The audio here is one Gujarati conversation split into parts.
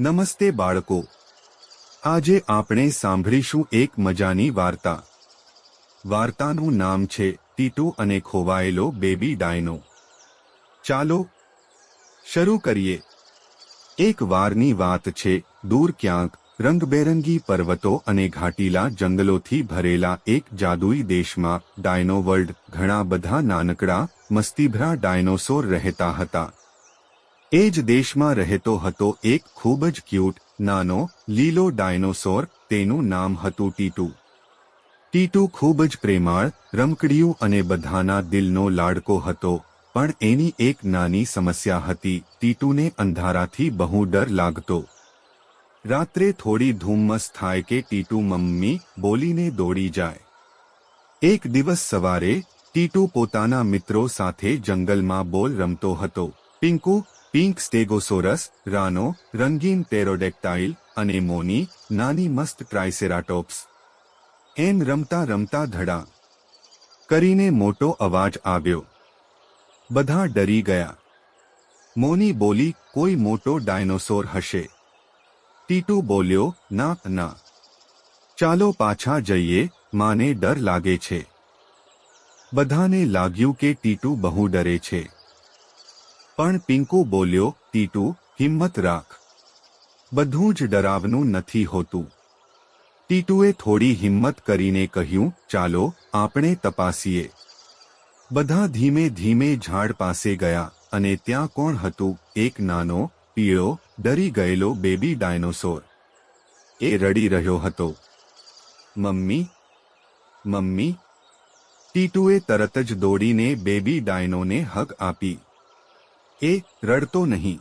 નમસ્તે બાળકો. આજે આપણે સાંભળીશું એક મજાની વાર્તા. વાર્તાનું નામ છે ટીટો અને ખોવાયેલો બેબી ડાયનો. ચાલો, શરૂ કરીએ. એક વારની વાત છે, દૂર ક્યાંક રંગબેરંગી પર્વતો અને ઘાટીલા જંગલોથી ભરેલા એક જાદુઈ દેશમાં ડાયનો વર્લ્ડ ઘણા બધા નાનકડા, મસ્તીભરા ડાયનોસોર રહેતા હતા. એ જ દેશમાં રહેતો હતો એક ખૂબ જ ક્યુટ નાનો, લીલો ડાયનોસોર તેનું નામ હતું ટીટુ. ટીટુ ખૂબ જ પ્રેમાળ, રમકડિયું અને બધાના દિલનો લાડકો હતો, પણ એની એક નાની સમસ્યા હતી, ટીટુને અંધારાથી બહુ ડર લાગતો. રાત્રે થોડી ધુમ્મસ થાય કે ટીટુ મમ્મી બોલીને દોડી જાય. એક દિવસ સવારે, ટીટુ પોતાના મિત્રો સાથે જંગલમાં બોલ રમતો હતો. પિંકુ પિંક સ્ટેગોસોરસ, રાનો, રંગીન ટેરોડેક્ટાઇલ અને મોની, નાની મસ્ત ટ્રાઇસેરાટોપ્સ. એમ રમતા રમતા ધડા. કરીને મોટો અવાજ આવ્યો. બધા ડરી ગયા. મોની બોલી, કોઈ મોટો ડાયનોસોર હશે. ટીટુ બોલ્યો, ના ના. ચાલો પાછા જઈએ, માને ડર લાગે છે. બધાને લાગ્યું કે ટીટુ બહુ ડરે છે. પણ પિંકુ બોલ્યો, ટીટુ, હિંમત રાખ. બધું જ ડરાવનું નથી હોતું. ટીટુએ થોડી હિંમત કરીને કહ્યું, ચાલો, આપણે તપાસીએ. બધા ધીમે ધીમે ઝાડ પાસે ગયા અને ત્યાં કોણ હતું? એક નાનો, પીળો, ડરી ગયેલો બેબી ડાયનોસોર. એ રડી રહ્યો હતો. Mummy mummy. ટીટુએ તરત જ દોડીને બેબી ડાયનોને હક આપી. એ રડતો નહીં.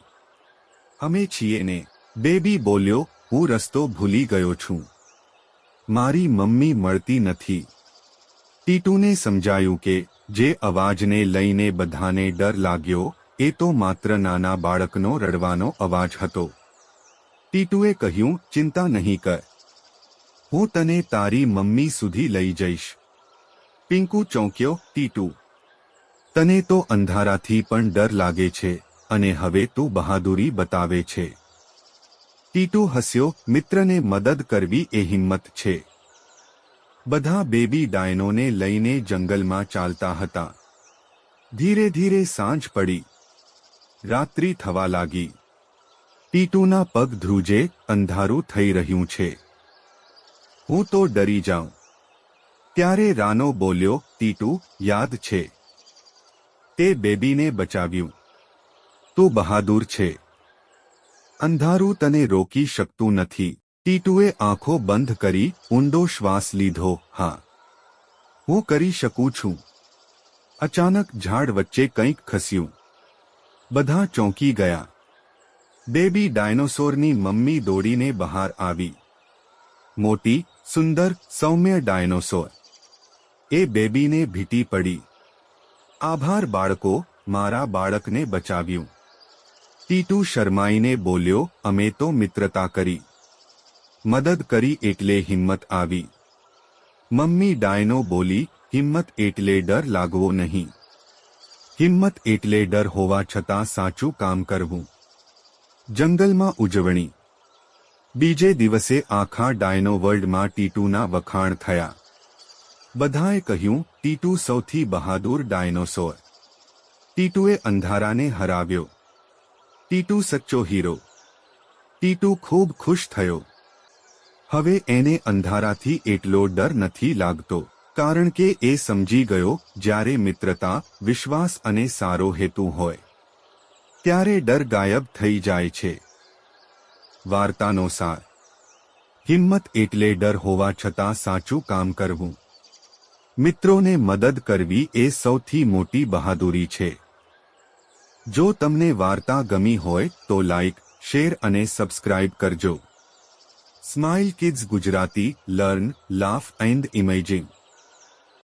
અમે છીએ ને, બેબી બોલ્યો, હું રસ્તો ભૂલી ગયો છું. મારી મમ્મી મળતી નથી. ટીટુને સમજાયું કે, જે અવાજને લઈને બધાને ડર લાગ્યો, એ તો માત્ર નાના બાળકનો રડવાનો અવાજ હતો. ટીટુએ કહ્યું, ચિંતા નહીં કર. હું તને તારી મમ્મી સુધી લઈ જઈશ. પિંકુ ચોંક્યો, ટીટુ તને તો અંધારાથી પણ ડર લાગે છે, અને હવે તું બહાદુરી બતાવે છે. ટીટુ હસ્યો, મિત્રને મદદ કરવી એ હિંમત છે. બધા બેબી ડાયનોને લઈને જંગલમાં ચાલતા હતા. ધીરે ધીરે સાંજ પડી. રાત્રિ થવા લાગી. ટીટુના પગ ધ્રુજે, અંધારું થઈ રહ્યું છે. હું તો ડરી જાઉં. ત્યારે રાનો બોલ્યો, ટીટુ, યાદ છે. તે બેબીને બચાવ્યું. તું બહાદુર છે. અંધારું તને રોકી શકતું નથી. ટીટુએ આંખો બંધ કરી ઊંડો શ્વાસ લીધો. હા, હું કરી શકું છું. અચાનક ઝાડ વચ્ચે કંઈક ખસ્યું. બધા ચોંકી ગયા. બેબી ડાયનોસોરની મમ્મી દોડીને બહાર આવી. મોટી, સુંદર, સૌમ્ય ડાયનોસોર. એ બેબીને ભીટી પડી. આભાર બાળકો, મારા બાળકને બચાવ્યું. ટીટુ શર્માઈને બોલ્યો, અમે તો મિત્રતા કરી. મદદ કરી એટલે હિંમત આવી. મમ્મી ડાયનો બોલી, હિંમત એટલે ડર લાગવો નહીં. હિંમત એટલે ડર હોવા છતાં સાચું કામ કરવું. જંગલમાં ઉજવણી. બીજે દિવસે આખા ડાયનો વર્લ્ડમાં ટીટુના વખાણ થયા. બધાએ કહ્યું, ટીટુ સૌથી બહાદુર ડાયનોસોર. ટીટુએ અંધારાને હરાવ્યો. ટીટુ સચ્ચો હીરો. ટીટુ ખૂબ ખુશ થયો. હવે એને અંધારાથી એટલો ડર નથી લાગતો, કારણ કે એ સમજી ગયો, જ્યારે મિત્રતા, વિશ્વાસ અને સારો હેતુ હોય. ત્યારે ડર ગાયબ થઈ જાય છે. વાર્તાનો સાર. હિંમત એટલે ડર હોવા છતાં સાચું કામ કરવું. મિત્રોને મદદ કરવી એ સૌથી મોટી બહાદુરી છે. જો તમને વાર્તા ગમી હોય તો લાઇક શેર અને સબસ્ક્રાઇબ કરજો. Smile kids Gujarati, learn, laugh and imaging.